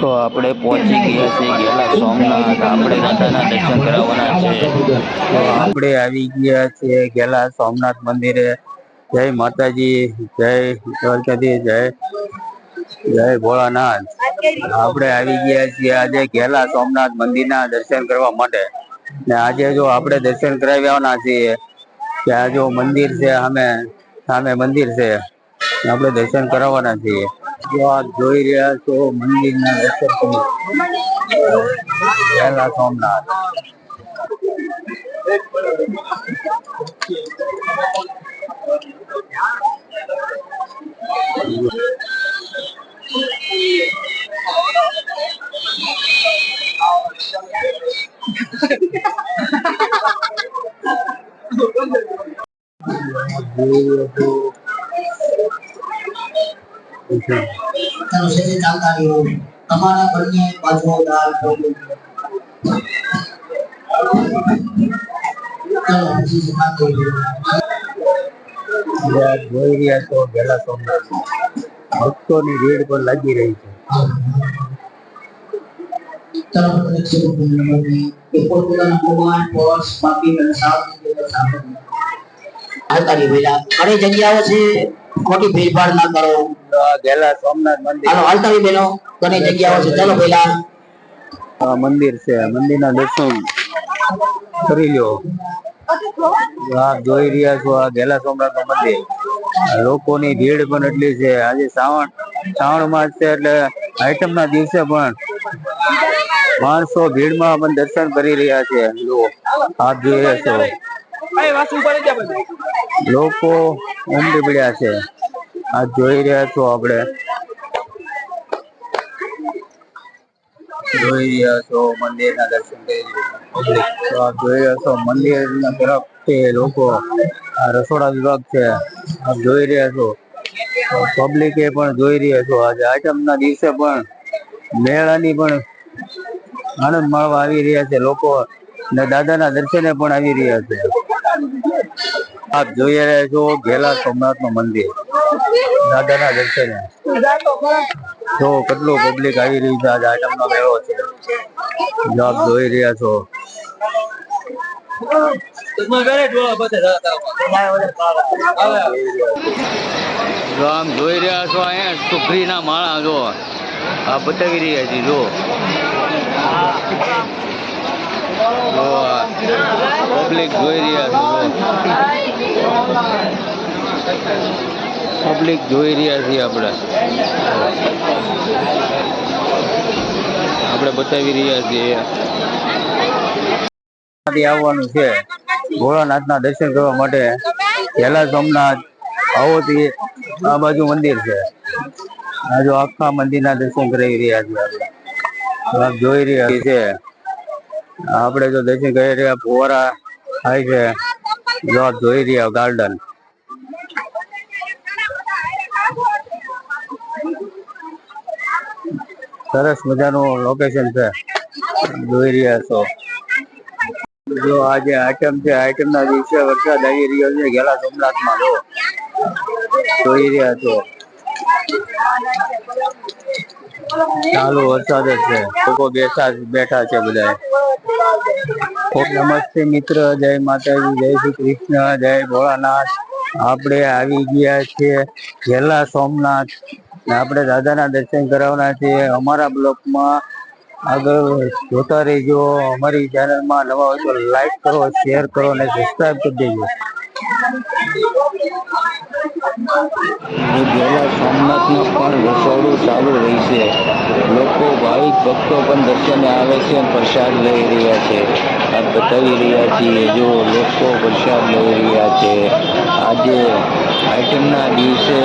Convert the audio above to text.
તો આપણે પહોંચી ગયા છે ગયેલા સોમનાથ. આપણે માતાના દર્શન કરાવવાના છે. તો આપણે આવી ગયા છીએ ગયેલા સોમનાથ મંદિરે. જય માતાજી, જય દ્વારકાધીશ, જય જય ભોળાનાથ. આપણે આવી ગયા છીએ આજે ગેલા સોમનાથ મંદિરના દર્શન કરવા માટે. ને આજે જો આપણે દર્શન કરાવવાના છીએ કે આ જો મંદિર છે, સામે સામે મંદિર છે, આપણે દર્શન કરાવવાના છીએ. જો આપ જોઈ રહ્યા છો મંદિરના દર્શન ગેલા સોમનાથ. ચાલો સેજે ચાલતા રહ્યો તમારા બંને બાજુઓ દાલ ખોલું ચાલો પછી શીખાતો રહ્યો જે આપ જોઈ રહ્યા છો ગેલા સોમનાથ. ભક્તોની ભીડ પણ લાગી રહી છે. ચાલો પ્રત્યેક સ્વરૂપ નંબરની એ પોતપોતાના મોબાઈલ પર્સ બાકી અને સાવચેતી સાથે સાંભળો હાલતા રહ્યો બેટા ઘણી જગ્યાઓ છે ખોટી ભીડભાડ ના કરો. સોમનાથ મંદિર. હાલતા બેનો ઘણી જગ્યાઓ છે. ચાલો પેલા મંદિર છે. મંદિરના દર્શન કરી લ્યો. આપ જોઈ રહ્યા છો આ ગેલા સોમનાથનું મંદિર લોકોની ભીડ પણ એટલી છે. આજે શ્રાવણ શ્રાવણ માસ છે એટલે આઈટમ ના દિવસે પણ માણસો ભીડમાં પણ દર્શન કરી રહ્યા છે. આપ જોઈ રહ્યા છો. લોકો ઉમટી પડ્યા છે. આ જોઈ રહ્યા છો આપણે. જોઈ રહ્યા છો મંદિરના દર્શન કરી. તો આપ જોઈ રહ્યા છો મંદિરના તરફથી લોકો આ રસોડા વિભાગ છે. આપ જોઈ રહ્યા છો. પબ્લિકે પણ જોઈ રહ્યા છો. આજે આઈટમના દિવસે પણ મેળાની પણ આનંદ માણવા આવી રહ્યા છે લોકો. ને દાદાના દર્શને પણ આવી રહ્યા છે. આપ જોઈ રહ્યા છો ગેલા સોમનાથનું મંદિર. દાદાના દર્શને જો કેટલું પબ્લિક આવી રહ્યું છે? આજે આઈટમ નો મેળો છે? જો આપ જોઈ રહ્યા છો? જો આમ જોઈ રહ્યા છો અહીંયા સુખરી ના માળા જો. આ બતાવી રહ્યા છે જો. પબ્લિક જોઈ રહ્યા છે પબ્લિક જોઈ રહ્યા છીએ આપણે. આપણે બતાવી રહ્યા છીએ. આવવાનું છે. ભોળાનાથના દર્શન કરવા માટે પહેલા સોમનાથ આવો તે આ બાજુ મંદિર છે. આ જો આખા મંદિરના દર્શન કરી રહ્યા છીએ આપણે. આપ જોઈ રહ્યા છે. આપણે જો દર્શન કરી રહ્યા, ફુવારા થાય છે. જો જોઈ રહ્યા, ગાર્ડન. સરસ મજાનું લોકેશન છે. જોઈ રહ્યા છો. જો આજે આઈટમ છે આઈટમ ના દિવસે વરસાદ આવી રહ્યો છે, ગેલા સોમનાથમાં જો. જોઈ રહ્યા છો. ચાલુ વરસાદ જ છે. લોકો બેઠા બેઠા છે બધા નમસ્તે મિત્ર, જય માતાજી, જય શ્રી કૃષ્ણ, જય ભોળાનાથ. આપણે આવી ગયા છીએ ગેલા સોમનાથ ને આપણે દાદાના દર્શન કરાવવાના છે અમારા બ્લોકમાં આગળ જોતા રહેજો. અમારી ચેનલમાં નવા હોય તો લાઈક કરો શેર કરો અને સબસ્ક્રાઈબ કરી દેજો. ગયેલા સોમનાથમાં પણ રસોડું ચાલુ રહેશે લોકો ભાવિક ભક્તો પણ દર્શને આવે છે અને પ્રસાદ લઈ રહ્યા છે. આ બતાવી રહ્યા છીએ, જો લોકો પ્રસાદ લઈ રહ્યા છે. આજે આઈટમના દિવસે